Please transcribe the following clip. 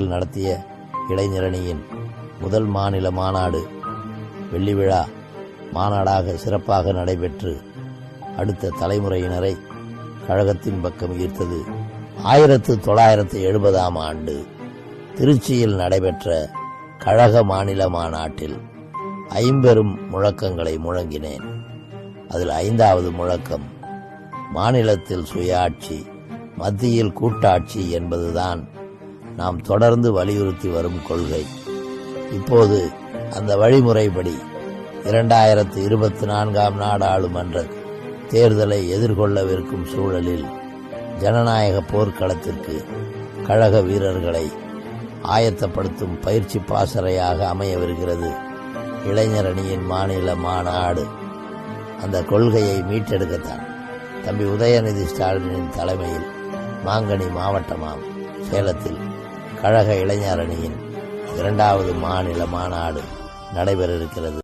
நடத்திய இளைஞரணியின் முதல் மாநில மாநாடு வெள்ளி விழா மாநாடாக சிறப்பாக நடைபெற்று அடுத்த தலைமுறையினரை கழகத்தின் பக்கம் ஈர்த்தது ஆயிரத்து தொள்ளாயிரத்து எழுபதாம் ஆண்டு. திருச்சியில் நடைபெற்ற கழக மாநில மாநாட்டில் ஐம்பெரும் முழக்கங்களை முழங்கினேன். அதில் ஐந்தாவது முழக்கம் மாநிலத்தில் சுயாட்சி மத்தியில் கூட்டாட்சி என்பதுதான் நாம் தொடர்ந்து வலியுறுத்தி வரும் கொள்கை. இப்போது அந்த வழிமுறைப்படி இரண்டாயிரத்து இருபத்தி நான்காம் நாடாளுமன்ற தேர்தலை எதிர்கொள்ளவிருக்கும் சூழலில் ஜனநாயக போர்க்களத்திற்கு கழக வீரர்களை ஆயத்தப்படுத்தும் பயிற்சி பாசறையாக அமையவிருக்கிறது இளைஞரணியின் மாநில மாநாடு. அந்த கொள்கையை மீட்டெடுக்கத்தான் தம்பி உதயநிதி ஸ்டாலினின் தலைமையில் மாங்கனி மாவட்டமாம் சேலத்தில். கழக இளைஞரணியின் இரண்டாவது மாநில மாநாடு நடைபெற இருக்கிறது.